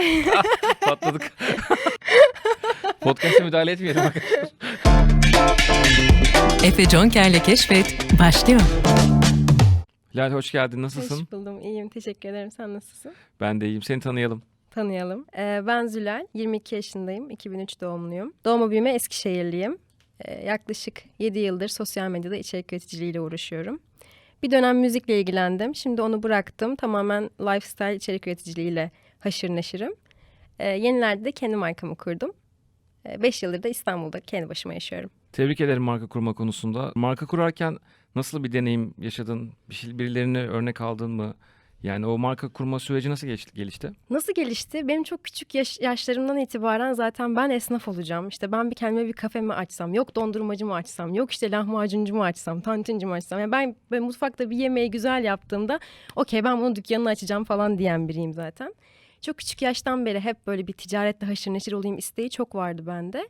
Patladık. Podcast'a müdahale etmeyelim arkadaşlar. Efe Jonker'le Keşfet başlıyor. Lal hoş geldin. Nasılsın? Hoş buldum. İyiyim. Teşekkür ederim. Sen nasılsın? Ben de iyiyim. Seni tanıyalım. Tanıyalım. Ee, ben Zülal. 22 yaşındayım. 2003 doğumluyum. Doğma büyüme Eskişehirliyim. Ee, yaklaşık 7 yıldır sosyal medyada içerik üreticiliğiyle uğraşıyorum. Bir dönem müzikle ilgilendim. Şimdi onu bıraktım. Tamamen lifestyle içerik üreticiliğiyle haşır neşirim. Ee, yenilerde de kendi markamı kurdum. 5 yıldır da İstanbul'da kendi başıma yaşıyorum. Tebrik ederim marka kurma konusunda. Marka kurarken nasıl bir deneyim yaşadın? Şey, birilerini örnek aldın mı? Yani o marka kurma süreci nasıl geçti, gelişti? Nasıl gelişti? Benim çok küçük yaş- yaşlarımdan itibaren zaten ben esnaf olacağım. İşte ben bir kendime bir kafe mi açsam, yok dondurmacı mı açsam, yok işte lahmacuncu mu açsam, tantuncu mu açsam. Yani ben, ben mutfakta bir yemeği güzel yaptığımda okey ben bunun dükkanını açacağım falan diyen biriyim zaten. Çok küçük yaştan beri hep böyle bir ticaretle haşır neşir olayım isteği çok vardı bende.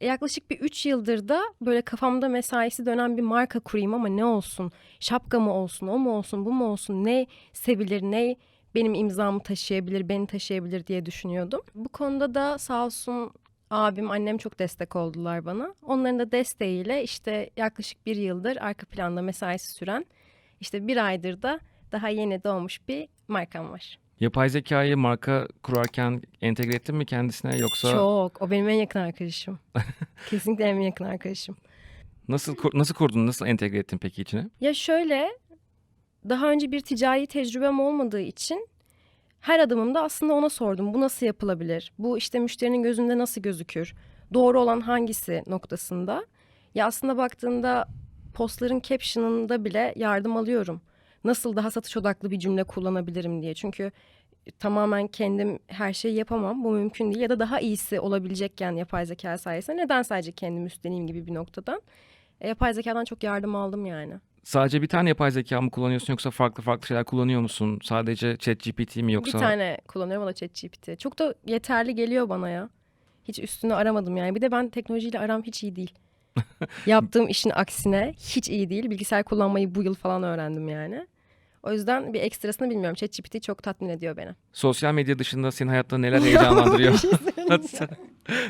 Yaklaşık bir 3 yıldır da böyle kafamda mesaisi dönen bir marka kurayım ama ne olsun? Şapka mı olsun, o mu olsun, bu mu olsun? Ne sevilir, ne benim imzamı taşıyabilir, beni taşıyabilir diye düşünüyordum. Bu konuda da sağ olsun abim, annem çok destek oldular bana. Onların da desteğiyle işte yaklaşık bir yıldır arka planda mesaisi süren, işte bir aydır da daha yeni doğmuş bir markam var. Yapay zekayı marka kurarken entegre ettin mi kendisine yoksa Çok. O benim en yakın arkadaşım. Kesinlikle en yakın arkadaşım. nasıl kur- nasıl kurdun? Nasıl entegre ettin peki içine? Ya şöyle, daha önce bir ticari tecrübem olmadığı için her adımımda aslında ona sordum. Bu nasıl yapılabilir? Bu işte müşterinin gözünde nasıl gözükür? Doğru olan hangisi noktasında? Ya aslında baktığında postların caption'ında bile yardım alıyorum. Nasıl daha satış odaklı bir cümle kullanabilirim diye. Çünkü tamamen kendim her şeyi yapamam. Bu mümkün değil. Ya da daha iyisi olabilecekken yapay zeka sayesinde neden sadece kendim üstleneyim gibi bir noktadan. E, yapay zekadan çok yardım aldım yani. Sadece bir tane yapay zeka mı kullanıyorsun yoksa farklı farklı şeyler kullanıyor musun? Sadece ChatGPT mi yoksa? Bir tane kullanıyorum o da ChatGPT. Çok da yeterli geliyor bana ya. Hiç üstünü aramadım yani. Bir de ben teknolojiyle aram hiç iyi değil. Yaptığım işin aksine hiç iyi değil. Bilgisayar kullanmayı bu yıl falan öğrendim yani. O yüzden bir ekstrasını bilmiyorum. ChatGPT çok tatmin ediyor beni. Sosyal medya dışında senin hayatta neler heyecanlandırıyor? Şey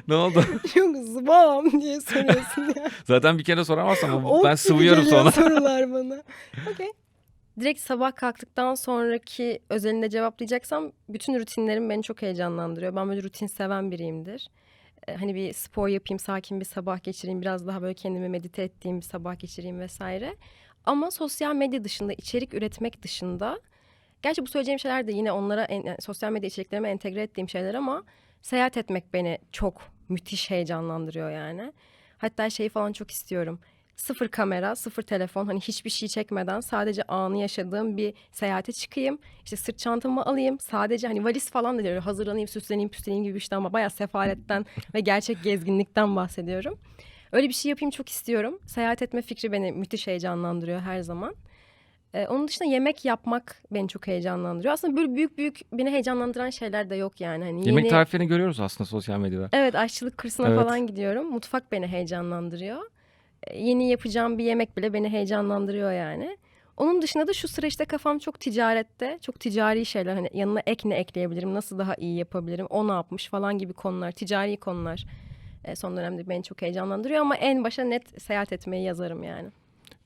ne oldu? Çok zıbam diye soruyorsun ya. Zaten bir kere soramazsam Ok ben sıvıyorum sonra. sorular bana. Okey. Direkt sabah kalktıktan sonraki özelinde cevaplayacaksam bütün rutinlerim beni çok heyecanlandırıyor. Ben böyle rutin seven biriyimdir. Ee, Hani bir spor yapayım, sakin bir sabah geçireyim, biraz daha böyle kendimi medite ettiğim bir sabah geçireyim vesaire. Ama sosyal medya dışında, içerik üretmek dışında, gerçi bu söyleyeceğim şeyler de yine onlara, yani sosyal medya içeriklerime entegre ettiğim şeyler ama seyahat etmek beni çok müthiş heyecanlandırıyor yani. Hatta şeyi falan çok istiyorum. Sıfır kamera, sıfır telefon hani hiçbir şey çekmeden sadece anı yaşadığım bir seyahate çıkayım. İşte sırt çantamı alayım. Sadece hani valiz falan da öyle Hazırlanayım, süsleneyim, püsleneyim gibi bir şey ama bayağı sefaletten ve gerçek gezginlikten bahsediyorum. Öyle bir şey yapayım çok istiyorum. Seyahat etme fikri beni müthiş heyecanlandırıyor her zaman. Ee, onun dışında yemek yapmak beni çok heyecanlandırıyor. Aslında böyle büyük büyük beni heyecanlandıran şeyler de yok yani. Hani Yemek yeni- tariflerini görüyoruz aslında sosyal medyada. Evet aşçılık kursuna Evet. falan gidiyorum. Mutfak beni heyecanlandırıyor. Ee, Yeni yapacağım bir yemek bile beni heyecanlandırıyor yani. Onun dışında da şu sıra işte kafam çok ticarette. Çok ticari şeyler. Hani yanına ek ne ekleyebilirim? Nasıl daha iyi yapabilirim? O ne yapmış falan gibi konular. Ticari konular. E, son dönemde beni çok heyecanlandırıyor ama en başa net seyahat etmeyi yazarım yani.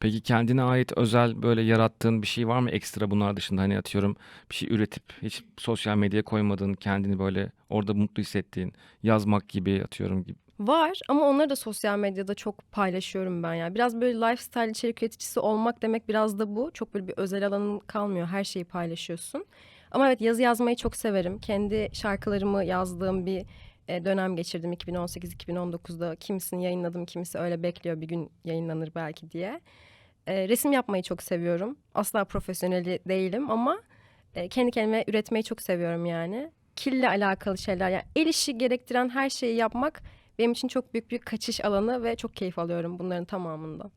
Peki kendine ait özel böyle yarattığın bir şey var mı ekstra bunlar dışında? Hani atıyorum bir şey üretip hiç sosyal medyaya koymadığın, kendini böyle orada mutlu hissettiğin, yazmak gibi atıyorum gibi. Var ama onları da sosyal medyada çok paylaşıyorum ben ya. Biraz böyle lifestyle içerik üreticisi olmak demek biraz da bu. Çok böyle bir özel alanın kalmıyor. Her şeyi paylaşıyorsun. Ama evet yazı yazmayı çok severim. Kendi şarkılarımı yazdığım bir e, dönem geçirdim 2018-2019'da. Kimisini yayınladım, kimisi öyle bekliyor bir gün yayınlanır belki diye. E, resim yapmayı çok seviyorum. Asla profesyoneli değilim ama e, kendi kendime üretmeyi çok seviyorum yani. Kille alakalı şeyler. Yani el işi gerektiren her şeyi yapmak benim için çok büyük bir kaçış alanı ve çok keyif alıyorum bunların tamamından.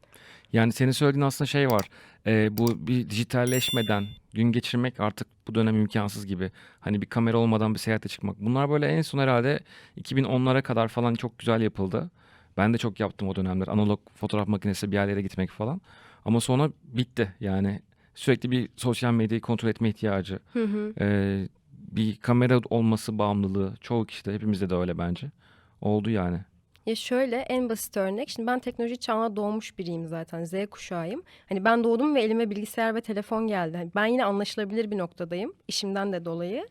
Yani senin söylediğin aslında şey var. E, bu bir dijitalleşmeden gün geçirmek artık bu dönem imkansız gibi. Hani bir kamera olmadan bir seyahate çıkmak. Bunlar böyle en son herhalde 2010'lara kadar falan çok güzel yapıldı. Ben de çok yaptım o dönemler. Analog fotoğraf makinesi bir yerlere gitmek falan. Ama sonra bitti yani. Sürekli bir sosyal medyayı kontrol etme ihtiyacı. Hı hı. Ee, bir kamera olması bağımlılığı çoğu kişide hepimizde de öyle bence. Oldu yani. Ya şöyle en basit örnek. Şimdi ben teknoloji çağına doğmuş biriyim zaten. Z kuşağıyım. Hani ben doğdum ve elime bilgisayar ve telefon geldi. Hani ben yine anlaşılabilir bir noktadayım. işimden de dolayı.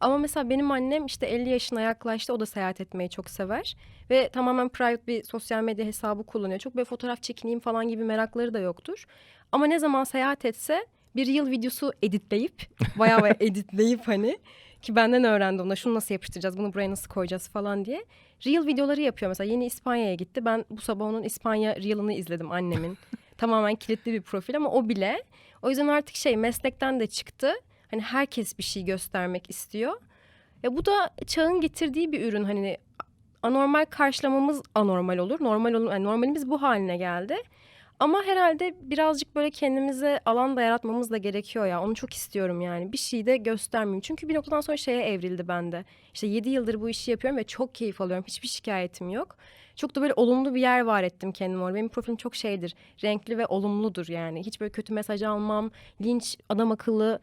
Ama mesela benim annem işte 50 yaşına yaklaştı. O da seyahat etmeyi çok sever. Ve tamamen private bir sosyal medya hesabı kullanıyor. Çok böyle fotoğraf çekineyim falan gibi merakları da yoktur. Ama ne zaman seyahat etse bir yıl videosu editleyip bayağı bayağı editleyip hani ki benden öğrendi ona şunu nasıl yapıştıracağız bunu buraya nasıl koyacağız falan diye. Reel videoları yapıyor mesela yeni İspanya'ya gitti. Ben bu sabah onun İspanya Reel'ını izledim annemin. Tamamen kilitli bir profil ama o bile. O yüzden artık şey meslekten de çıktı. Hani herkes bir şey göstermek istiyor. Ya bu da çağın getirdiği bir ürün hani anormal karşılamamız anormal olur. Normal olur. Yani normalimiz bu haline geldi. Ama herhalde birazcık böyle kendimize alan da yaratmamız da gerekiyor ya. Onu çok istiyorum yani. Bir şey de göstermeyeyim. Çünkü bir noktadan sonra şeye evrildi bende. İşte 7 yıldır bu işi yapıyorum ve çok keyif alıyorum. Hiçbir şikayetim yok. Çok da böyle olumlu bir yer var ettim kendime orada. Benim profilim çok şeydir. Renkli ve olumludur yani. Hiç böyle kötü mesaj almam. Linç, adam akıllı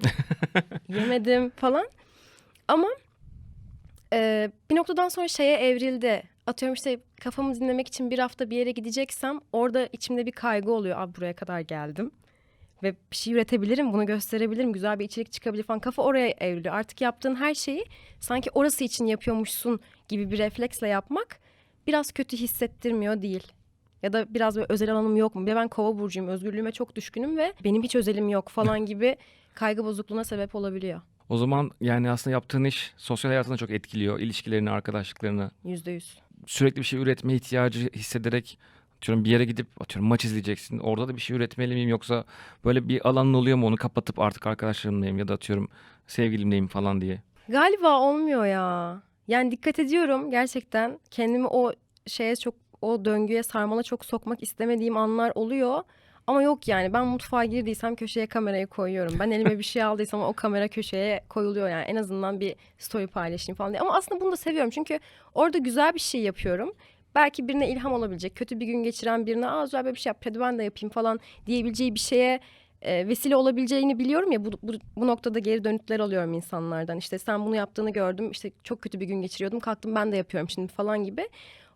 yemedim falan. Ama e, bir noktadan sonra şeye evrildi. Atıyorum işte kafamı dinlemek için bir hafta bir yere gideceksem orada içimde bir kaygı oluyor. Abi buraya kadar geldim. Ve bir şey üretebilirim, bunu gösterebilirim, güzel bir içerik çıkabilir falan. Kafa oraya evriliyor. Artık yaptığın her şeyi sanki orası için yapıyormuşsun gibi bir refleksle yapmak biraz kötü hissettirmiyor değil. Ya da biraz böyle özel alanım yok mu? Bir de ben kova burcuyum, özgürlüğüme çok düşkünüm ve benim hiç özelim yok falan gibi kaygı bozukluğuna sebep olabiliyor. O zaman yani aslında yaptığın iş sosyal hayatını çok etkiliyor. İlişkilerini, arkadaşlıklarını. Yüzde yüz. Sürekli bir şey üretme ihtiyacı hissederek atıyorum bir yere gidip atıyorum maç izleyeceksin. Orada da bir şey üretmeli miyim yoksa böyle bir alanın oluyor mu onu kapatıp artık arkadaşlarımlayım ya da atıyorum sevgilimleyim falan diye. Galiba olmuyor ya. Yani dikkat ediyorum gerçekten. Kendimi o şeye çok o döngüye sarmala çok sokmak istemediğim anlar oluyor. Ama yok yani ben mutfağa girdiysem köşeye kamerayı koyuyorum. Ben elime bir şey aldıysam o kamera köşeye koyuluyor yani. En azından bir story paylaşayım falan diye. Ama aslında bunu da seviyorum çünkü orada güzel bir şey yapıyorum. Belki birine ilham olabilecek, kötü bir gün geçiren birine aa güzel bir şey yap hadi ben de yapayım falan diyebileceği bir şeye e, vesile olabileceğini biliyorum ya bu, bu, bu noktada geri dönütler alıyorum insanlardan. İşte sen bunu yaptığını gördüm işte çok kötü bir gün geçiriyordum kalktım ben de yapıyorum şimdi falan gibi.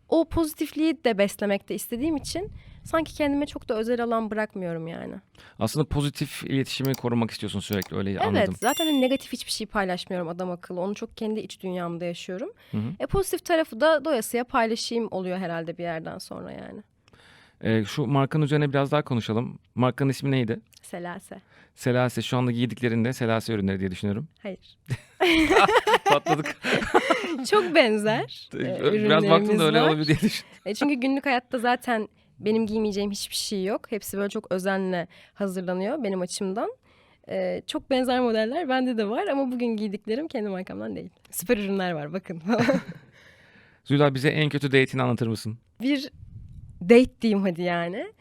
O pozitifliği de beslemekte istediğim için sanki kendime çok da özel alan bırakmıyorum yani. Aslında pozitif iletişimi korumak istiyorsun sürekli öyle anladım. Evet zaten hani negatif hiçbir şey paylaşmıyorum adam akıllı. Onu çok kendi iç dünyamda yaşıyorum. Hı hı. E pozitif tarafı da doyasıya paylaşayım oluyor herhalde bir yerden sonra yani. Ee, şu markanın üzerine biraz daha konuşalım. Markanın ismi neydi? Selase. Selase şu anda giydiklerinde Selase ürünleri diye düşünüyorum. Hayır. Patladık. çok benzer. e, Biraz baktım da öyle var. olabilir diye düşündüm. E çünkü günlük hayatta zaten benim giymeyeceğim hiçbir şey yok. Hepsi böyle çok özenle hazırlanıyor benim açımdan. E, çok benzer modeller bende de var ama bugün giydiklerim kendi markamdan değil. Süper ürünler var bakın. Zülal bize en kötü date'ini anlatır mısın? bir date diyeyim hadi yani.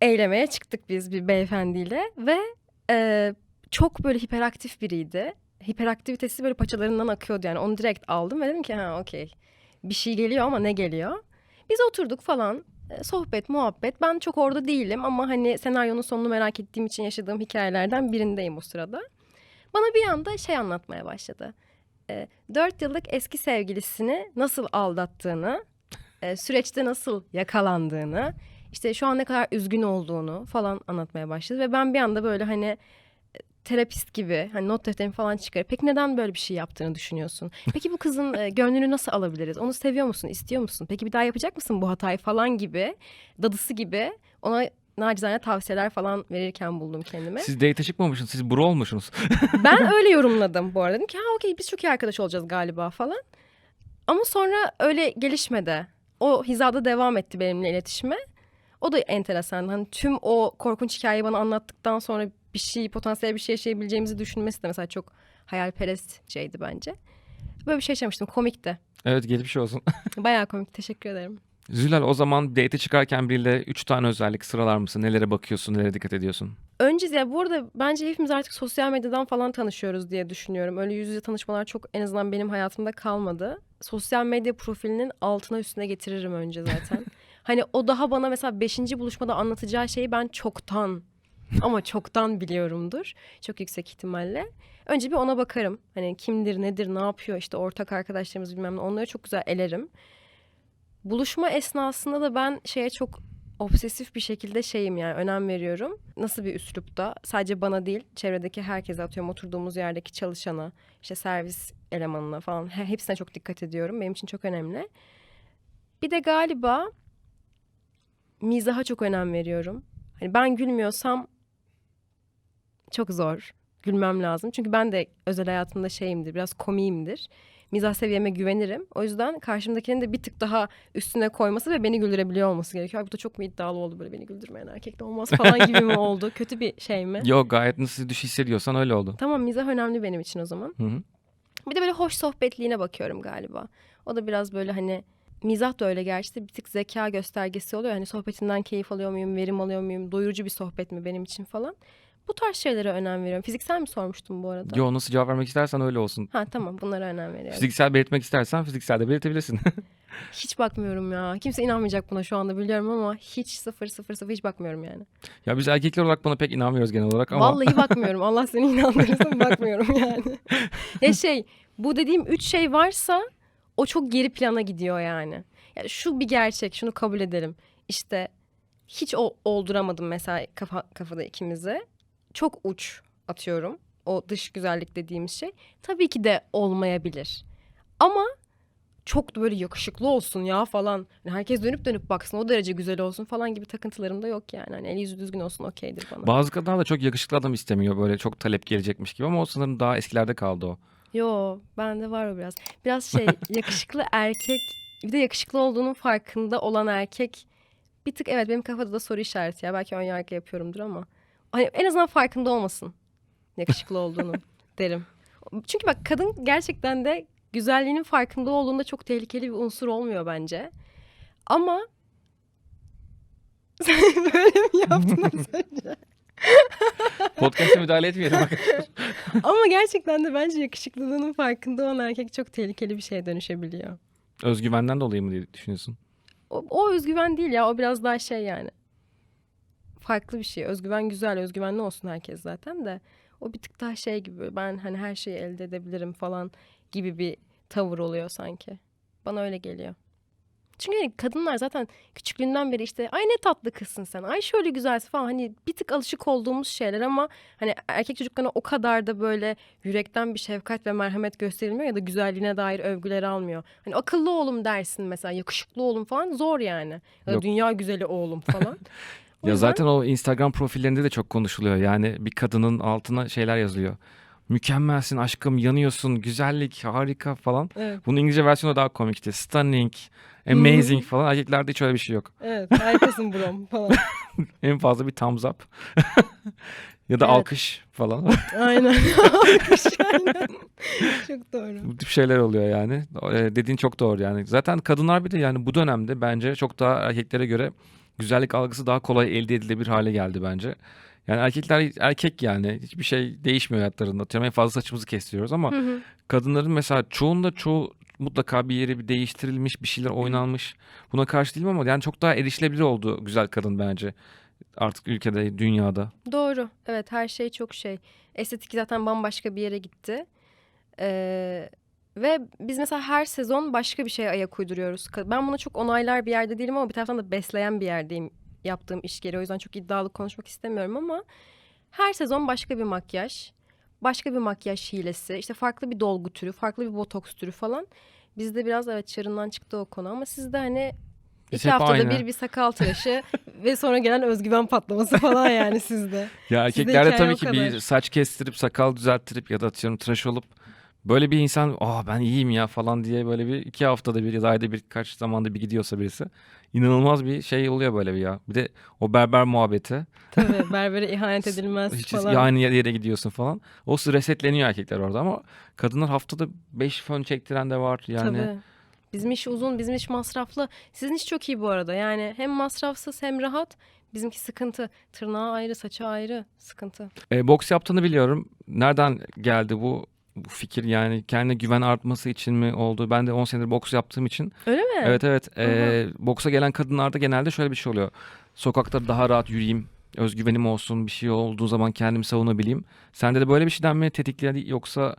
Eylemeye çıktık biz bir beyefendiyle ve e, çok böyle hiperaktif biriydi. Hiperaktivitesi böyle paçalarından akıyordu yani onu direkt aldım ve dedim ki ha okey bir şey geliyor ama ne geliyor? Biz oturduk falan sohbet muhabbet ben çok orada değilim ama hani senaryonun sonunu merak ettiğim için yaşadığım hikayelerden birindeyim o sırada. Bana bir anda şey anlatmaya başladı. E, Dört yıllık eski sevgilisini nasıl aldattığını, e, süreçte nasıl yakalandığını, işte şu an ne kadar üzgün olduğunu falan anlatmaya başladı. Ve ben bir anda böyle hani terapist gibi hani not defterimi falan çıkarıp peki neden böyle bir şey yaptığını düşünüyorsun? Peki bu kızın e, gönlünü nasıl alabiliriz? Onu seviyor musun? istiyor musun? Peki bir daha yapacak mısın bu hatayı falan gibi dadısı gibi ona nacizane tavsiyeler falan verirken buldum kendimi. Siz date çıkmamışsınız, siz bro olmuşsunuz. Ben öyle yorumladım bu arada. Dedim ki ha okey biz çok iyi arkadaş olacağız galiba falan. Ama sonra öyle gelişmedi. O hizada devam etti benimle iletişime. O da enteresan. Hani tüm o korkunç hikayeyi bana anlattıktan sonra bir şey, potansiyel bir şey yaşayabileceğimizi düşünmesi de mesela çok hayalperestçeydi bence. Böyle bir şey yaşamıştım. Komikti. evet geçmiş olsun. Bayağı komik. Teşekkür ederim. Zülal o zaman date'e çıkarken biriyle 3 tane özellik sıralar mısın? Nelere bakıyorsun, nelere dikkat ediyorsun? Önce ya bu arada bence hepimiz artık sosyal medyadan falan tanışıyoruz diye düşünüyorum. Öyle yüz yüze tanışmalar çok en azından benim hayatımda kalmadı. Sosyal medya profilinin altına üstüne getiririm önce zaten. hani o daha bana mesela beşinci buluşmada anlatacağı şeyi ben çoktan ama çoktan biliyorumdur. Çok yüksek ihtimalle. Önce bir ona bakarım. Hani kimdir, nedir, ne yapıyor işte ortak arkadaşlarımız bilmem ne onları çok güzel elerim. Buluşma esnasında da ben şeye çok obsesif bir şekilde şeyim yani önem veriyorum. Nasıl bir üslupta sadece bana değil çevredeki herkese atıyorum oturduğumuz yerdeki çalışana işte servis elemanına falan he- hepsine çok dikkat ediyorum. Benim için çok önemli. Bir de galiba mizaha çok önem veriyorum. Hani ben gülmüyorsam çok zor. Gülmem lazım. Çünkü ben de özel hayatımda şeyimdir, biraz komiyimdir. Mizah seviyeme güvenirim. O yüzden karşımdakinin de bir tık daha üstüne koyması ve beni güldürebiliyor olması gerekiyor. Ay bu da çok mu iddialı oldu böyle beni güldürmeyen erkek de olmaz falan gibi mi oldu? Kötü bir şey mi? Yok gayet nasıl düş hissediyorsan öyle oldu. Tamam mizah önemli benim için o zaman. Hı hı. Bir de böyle hoş sohbetliğine bakıyorum galiba. O da biraz böyle hani mizah da öyle gerçi de bir tık zeka göstergesi oluyor. Hani sohbetinden keyif alıyor muyum, verim alıyor muyum, doyurucu bir sohbet mi benim için falan. Bu tarz şeylere önem veriyorum. Fiziksel mi sormuştum bu arada? Yo nasıl cevap vermek istersen öyle olsun. Ha tamam bunlara önem veriyorum. Fiziksel belirtmek istersen fiziksel de belirtebilirsin. Hiç bakmıyorum ya. Kimse inanmayacak buna şu anda biliyorum ama hiç sıfır sıfır sıfır hiç bakmıyorum yani. ya biz erkekler olarak buna pek inanmıyoruz genel olarak ama Vallahi bakmıyorum. Allah seni inandırırsın bakmıyorum yani. ya şey bu dediğim üç şey varsa o çok geri plana gidiyor yani. Ya şu bir gerçek şunu kabul edelim. İşte hiç o olduramadım mesela kafa, kafada ikimize. Çok uç atıyorum. O dış güzellik dediğimiz şey. Tabii ki de olmayabilir. Ama çok da böyle yakışıklı olsun ya falan. Hani herkes dönüp dönüp baksın o derece güzel olsun falan gibi takıntılarım da yok yani. Hani eli yüzü düzgün olsun okeydir bana. bazı kadınlar da çok yakışıklı adam istemiyor böyle çok talep gelecekmiş gibi ama o sanırım daha eskilerde kaldı o. Yo bende var o biraz. Biraz şey yakışıklı erkek bir de yakışıklı olduğunun farkında olan erkek bir tık evet benim kafada da soru işareti ya belki ön yargı yapıyorumdur ama hani en azından farkında olmasın yakışıklı olduğunu derim. Çünkü bak kadın gerçekten de güzelliğinin farkında olduğunda çok tehlikeli bir unsur olmuyor bence. Ama sen böyle mi yaptın az önce? Podcast'a müdahale etmeyelim. bak. Ama gerçekten de bence yakışıklılığının farkında olan erkek çok tehlikeli bir şeye dönüşebiliyor. Özgüvenden dolayı mı diye düşünüyorsun? O, o özgüven değil ya o biraz daha şey yani. Farklı bir şey. Özgüven güzel, özgüvenli olsun herkes zaten de. O bir tık daha şey gibi ben hani her şeyi elde edebilirim falan gibi bir tavır oluyor sanki. Bana öyle geliyor. Çünkü hani kadınlar zaten küçüklüğünden beri işte ay ne tatlı kızsın sen. Ay şöyle güzelsin falan. Hani bir tık alışık olduğumuz şeyler ama hani erkek çocuklarına o kadar da böyle yürekten bir şefkat ve merhamet gösterilmiyor ya da güzelliğine dair övgüler almıyor. Hani akıllı oğlum dersin mesela yakışıklı oğlum falan zor yani. Ya da Yok. dünya güzeli oğlum falan. O Ya yüzden- zaten o Instagram profillerinde de çok konuşuluyor. Yani bir kadının altına şeyler yazıyor. Mükemmelsin aşkım, yanıyorsun, güzellik, harika falan. Evet, Bunun İngilizce versiyonu daha komikti. Stunning, amazing falan. Erkeklerde hiç öyle bir şey yok. evet harikasın brom falan. En fazla bir thumbs up. ya da Evet. alkış falan. Aynen. Çok doğru. Bu tip şeyler oluyor yani. Ee, dediğin çok doğru yani. Zaten kadınlar bir de yani bu dönemde bence çok daha erkeklere göre güzellik algısı daha kolay elde edilebilir hale geldi bence. Yani erkekler erkek yani hiçbir şey değişmiyor hayatlarında. Atıyorum en fazla saçımızı kestiriyoruz ama Hı hı. kadınların mesela çoğunda çoğu mutlaka bir yeri bir değiştirilmiş, bir şeyler oynanmış. Buna karşı değilim ama yani çok daha erişilebilir oldu güzel kadın bence. Artık ülkede, dünyada. Doğru. Evet her şey çok şey. Estetik zaten bambaşka bir yere gitti. Ee, ve biz mesela her sezon başka bir şeye ayak uyduruyoruz. Ben buna çok onaylar bir yerde değilim ama bir taraftan da besleyen bir yerdeyim yaptığım iş gereği. O yüzden çok iddialı konuşmak istemiyorum ama her sezon başka bir makyaj, başka bir makyaj hilesi, işte farklı bir dolgu türü, farklı bir botoks türü falan. Bizde biraz evet çığırından çıktı o konu ama sizde hani Biz iki haftada aynı. bir bir sakal tıraşı ve sonra gelen özgüven patlaması falan yani sizde. Ya erkeklerde tabii ki bir saç kestirip sakal düzelttirip ya da atıyorum tıraş olup böyle bir insan aa ben iyiyim ya falan diye böyle bir iki haftada bir ya da ayda birkaç zamanda bir gidiyorsa birisi inanılmaz bir şey oluyor böyle bir ya. Bir de o berber muhabbeti Tabii berbere ihanet edilmez hiç falan. aynı yere gidiyorsun falan. O resetleniyor erkekler orada ama kadınlar haftada 5 fön çektiren de var yani. Tabii. Bizim iş uzun, bizim iş masraflı. Sizin iş çok iyi bu arada. Yani hem masrafsız hem rahat. Bizimki sıkıntı. Tırnağı ayrı, saçı ayrı. Sıkıntı. E, boks yaptığını biliyorum. Nereden geldi bu bu fikir yani kendine güven artması için mi oldu? Ben de 10 senedir boks yaptığım için Öyle mi? Evet evet. Ee, boksa gelen kadınlarda genelde şöyle bir şey oluyor. Sokakta daha rahat yürüyeyim. özgüvenim olsun, bir şey olduğu zaman kendimi savunabileyim. Sende de böyle bir şeyden mi tetikledi yoksa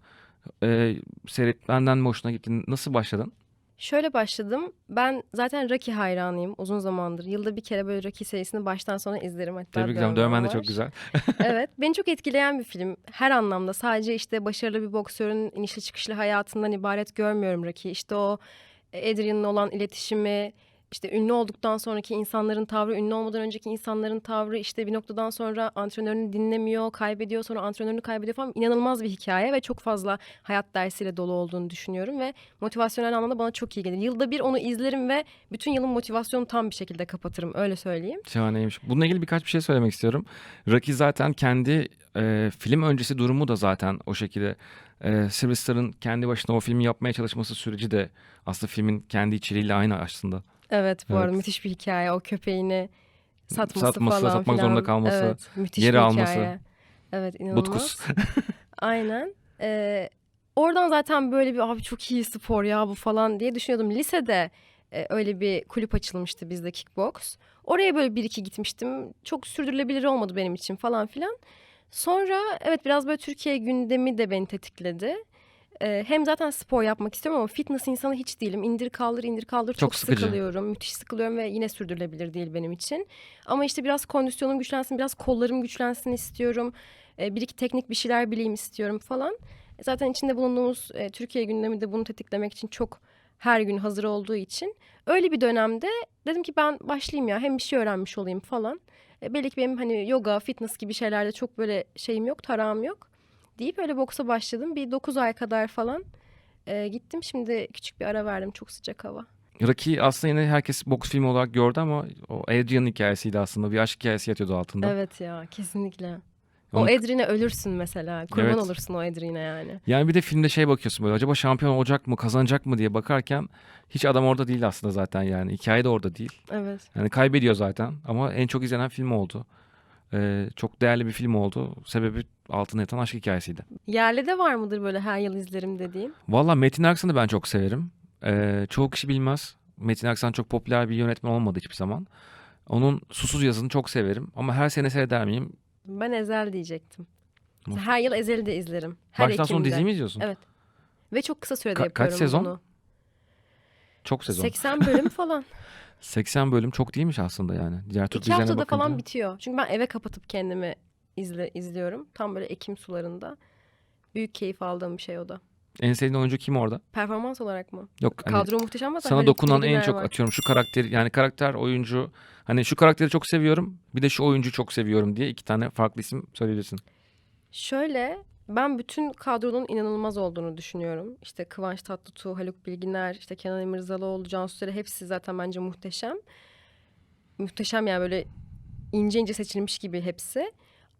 e, seyretmenden mi hoşuna gitti? Nasıl başladın? Şöyle başladım. Ben zaten Rocky hayranıyım uzun zamandır. Yılda bir kere böyle Rocky serisini baştan sona izlerim. Hatta Tebrik ederim. Dövmen de çok güzel. evet. Beni çok etkileyen bir film. Her anlamda. Sadece işte başarılı bir boksörün inişli çıkışlı hayatından ibaret görmüyorum Rocky. İşte o Adrian'la olan iletişimi, işte ünlü olduktan sonraki insanların tavrı, ünlü olmadan önceki insanların tavrı, işte bir noktadan sonra antrenörünü dinlemiyor, kaybediyor, sonra antrenörünü kaybediyor falan. İnanılmaz bir hikaye ve çok fazla hayat dersiyle dolu olduğunu düşünüyorum ve motivasyonel anlamda bana çok iyi gelir. Yılda bir onu izlerim ve bütün yılın motivasyonu tam bir şekilde kapatırım. Öyle söyleyeyim. Şahaneymiş. Bununla ilgili birkaç bir şey söylemek istiyorum. Rocky zaten kendi e, film öncesi durumu da zaten o şekilde. E, Sylvester'ın kendi başına o filmi yapmaya çalışması süreci de aslında filmin kendi içeriğiyle aynı aslında. Evet bu arada Evet. müthiş bir hikaye. O köpeğini satması, Satması, falan satmak filan. zorunda kalması, Evet, müthiş geri bir alması. hikaye. Evet inanılmaz. Butkus. Aynen. Ee, oradan zaten böyle bir abi çok iyi spor ya bu falan diye düşünüyordum. Lisede e, öyle bir kulüp açılmıştı bizde kickbox. Oraya böyle bir iki gitmiştim. Çok sürdürülebilir olmadı benim için falan filan. Sonra evet biraz böyle Türkiye gündemi de beni tetikledi. Ee, hem zaten spor yapmak istiyorum ama fitness insanı hiç değilim. İndir kaldır indir kaldır çok, Çok sıkıcı. sıkılıyorum. Müthiş sıkılıyorum ve yine sürdürülebilir değil benim için. Ama işte biraz kondisyonum güçlensin, biraz kollarım güçlensin istiyorum. Ee, bir iki teknik bir şeyler bileyim istiyorum falan. Zaten içinde bulunduğumuz e, Türkiye gündemi de bunu tetiklemek için çok her gün hazır olduğu için öyle bir dönemde dedim ki ben başlayayım ya hem bir şey öğrenmiş olayım falan. E, belli ki benim hani yoga, fitness gibi şeylerde çok böyle şeyim yok, tarağım yok deyip öyle boksa başladım. Bir 9 ay kadar falan e, gittim. Şimdi küçük bir ara verdim. Çok sıcak hava. Rocky aslında yine herkes boks filmi olarak gördü ama o Adrian'ın hikayesiydi aslında. Bir aşk hikayesi yatıyordu altında. Evet ya kesinlikle. O Onu- Edrin'e ölürsün mesela. Kurban Evet. olursun o Edrin'e yani. Yani bir de filmde şey bakıyorsun böyle acaba şampiyon olacak mı kazanacak mı diye bakarken hiç adam orada değil aslında zaten yani. Hikaye de orada değil. Evet. Yani kaybediyor zaten ama en çok izlenen film oldu. Ee, çok değerli bir film oldu. Sebebi altına yatan aşk hikayesiydi. Yerli de var mıdır böyle her yıl izlerim dediğin? Valla Metin Aksan'ı ben çok severim. Ee, çoğu kişi bilmez. Metin Aksan çok popüler bir yönetmen olmadı hiçbir zaman. Onun Susuz Yazı'nı çok severim ama her sene seyreder miyim? Ben Ezel diyecektim. Nasıl? Her yıl Ezel'i de izlerim. Her Baştan sona Ekim'de. dizi mi izliyorsun? Evet. Ve çok kısa sürede Ka- kaç yapıyorum sezon? bunu. Çok sezon. 80 bölüm falan. 80 bölüm çok değilmiş aslında yani. Diğer Türk İki haftada bakınca. falan bitiyor. Çünkü ben eve kapatıp kendimi izle, izliyorum. Tam böyle Ekim sularında. Büyük keyif aldığım bir şey o da. En sevdiğin oyuncu kim orada? Performans olarak mı? Yok hani Kadro muhteşem ama sana Halit dokunan en çok var. atıyorum şu karakter yani karakter oyuncu hani şu karakteri çok seviyorum bir de şu oyuncu çok seviyorum diye iki tane farklı isim söyleyebilirsin. Şöyle ben bütün kadronun inanılmaz olduğunu düşünüyorum. İşte Kıvanç Tatlıtuğ, Haluk Bilginer, işte Kenan İmirzalıoğlu, Cansu Dere hepsi zaten bence muhteşem. Muhteşem yani böyle ince ince seçilmiş gibi hepsi.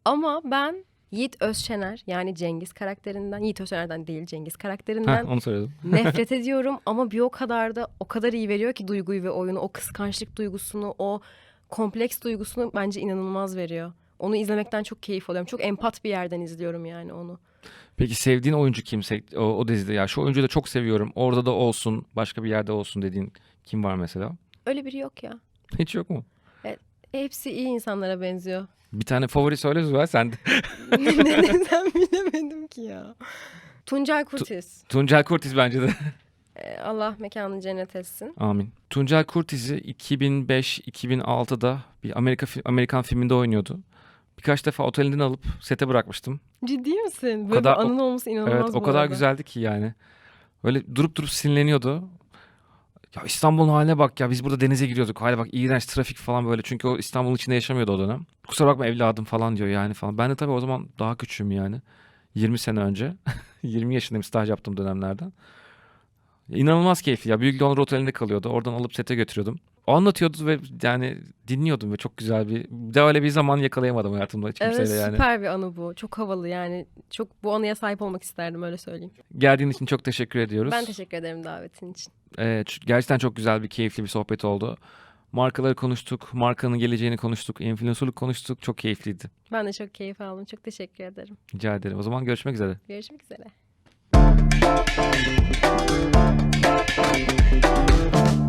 Ama ben Yiğit Özşener yani Cengiz karakterinden, Yiğit Özşener'den değil Cengiz karakterinden Heh, onu söyledim. nefret ediyorum ama bir o kadar da o kadar iyi veriyor ki duyguyu ve oyunu, o kıskançlık duygusunu, o kompleks duygusunu bence inanılmaz veriyor. Onu izlemekten çok keyif alıyorum. Çok empat bir yerden izliyorum yani onu. Peki sevdiğin oyuncu kim Se- o, o dizide ya şu oyuncuyu da çok seviyorum orada da olsun başka bir yerde olsun dediğin kim var mesela? Öyle biri yok ya. Hiç yok mu? Hepsi iyi insanlara benziyor. Bir tane favori söyle Zuhal sen de. Neden bilemedim ki ya. Tuncay Kurtiz. Tuncel Kurtiz bence de. E, Allah mekanını cennet etsin. Amin. Tuncel Kurtiz'i 2005-2006'da bir Amerika fi- Amerikan filminde oynuyordu. Birkaç defa otelinden alıp sete bırakmıştım. Ciddi misin? Böyle kadar- bir anın olması inanılmaz Evet o kadar arada. güzeldi ki yani. Böyle durup durup sinirleniyordu. Ya İstanbul'un haline bak ya biz burada denize giriyorduk. Hale bak iğrenç trafik falan böyle. Çünkü o İstanbul'un içinde yaşamıyordu o dönem. Kusura bakma evladım falan diyor yani falan. Ben de tabii o zaman daha küçüğüm yani. 20 sene önce. 20 yaşındayım staj yaptığım dönemlerden. İnanılmaz keyifli ya. Büyük Londra Oteli'nde kalıyordu. Oradan alıp sete götürüyordum. O anlatıyordu ve yani dinliyordum ve çok güzel bir... Bir de öyle bir zaman yakalayamadım hayatımda hiç Evet kimseyle yani. süper bir anı bu. Çok havalı yani. Çok bu anıya sahip olmak isterdim öyle söyleyeyim. Geldiğin için çok teşekkür ediyoruz. Ben teşekkür ederim davetin için. Ç- gerçekten çok güzel bir keyifli bir sohbet oldu. Markaları konuştuk, markanın geleceğini konuştuk, influencerlık konuştuk. Çok keyifliydi. Ben de çok keyif aldım. Çok teşekkür ederim. Rica ederim. O zaman görüşmek üzere. Görüşmek üzere. Thank you.